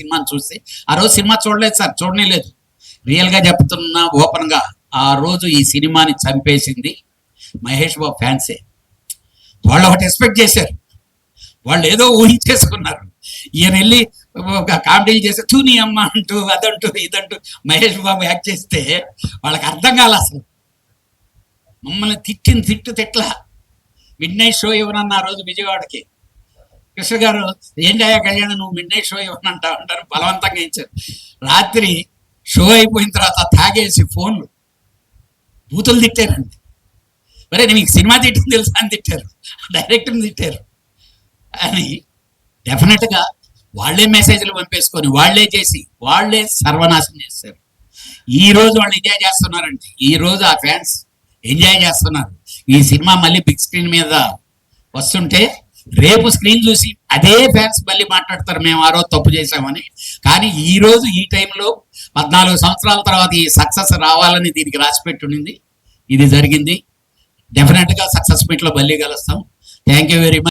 సినిమాని చూసి ఆ రోజు సినిమా చూడలేదు సార్ చూడలేదు రియల్గా చెప్తున్నా ఓపెన్గా ఆ రోజు ఈ సినిమాని చంపేసింది మహేష్ బాబు ఫ్యాన్సే. వాళ్ళు ఒకటి ఎక్స్పెక్ట్ చేశారు. వాళ్ళు ఏదో ఊహించేసుకున్నారు. ఈయన వెళ్ళి ఒక కామెడీలు చేస్తే తూని అమ్మ అంటూ అదంటూ ఇదంటూ మహేష్ బాబు యాక్ట్ చేస్తే వాళ్ళకి అర్థం కాలే అసలు. మమ్మల్ని తిట్టిన తిట్టు తిట్ల. మిడ్ నైట్ షో ఇవ్వనన్న ఆ రోజు విజయవాడకి? కృష్ణ గారు ఏంటయ్యా కళ్యాణ్? నువ్వు మిడ్ నైట్ షో ఇవ్వనంటావు అంటారు బలవంతంగా ఇచ్చారు. రాత్రి షో అయిపోయిన తర్వాత తాగేసి ఫోన్లు బూతులు తిట్టారండి మరి నీకు సినిమా తిట్టింది తెలుసా? అని తిట్టారు. డైరెక్టర్ని తిట్టారు. అని డెఫినెట్గా వాళ్ళే మెసేజ్లు పంపేసుకొని వాళ్ళే చేసి వాళ్ళే సర్వనాశనం చేస్తారు. ఈ రోజు వాళ్ళు ఎంజాయ్ చేస్తున్నారండి ఈ రోజు ఆ ఫ్యాన్స్ ఎంజాయ్ చేస్తున్నారు. ఈ సినిమా మళ్ళీ బిగ్ స్క్రీన్ మీద వస్తుంటే రేపు స్క్రీన్ చూసి అదే ఫ్యాన్స్ మళ్ళీ మాట్లాడతారు మేము ఆ రోజు తప్పు చేశామని. కానీ ఈ రోజు ఈ టైంలో పద్నాలుగు సంవత్సరాల తర్వాత ఈ సక్సెస్ రావాలని దీనికి రాసి పెట్టుండింది. ఇది జరిగింది. డెఫినెట్గా సక్సెస్ మీట్లో మళ్ళీ కలుస్తాం. Thank you very much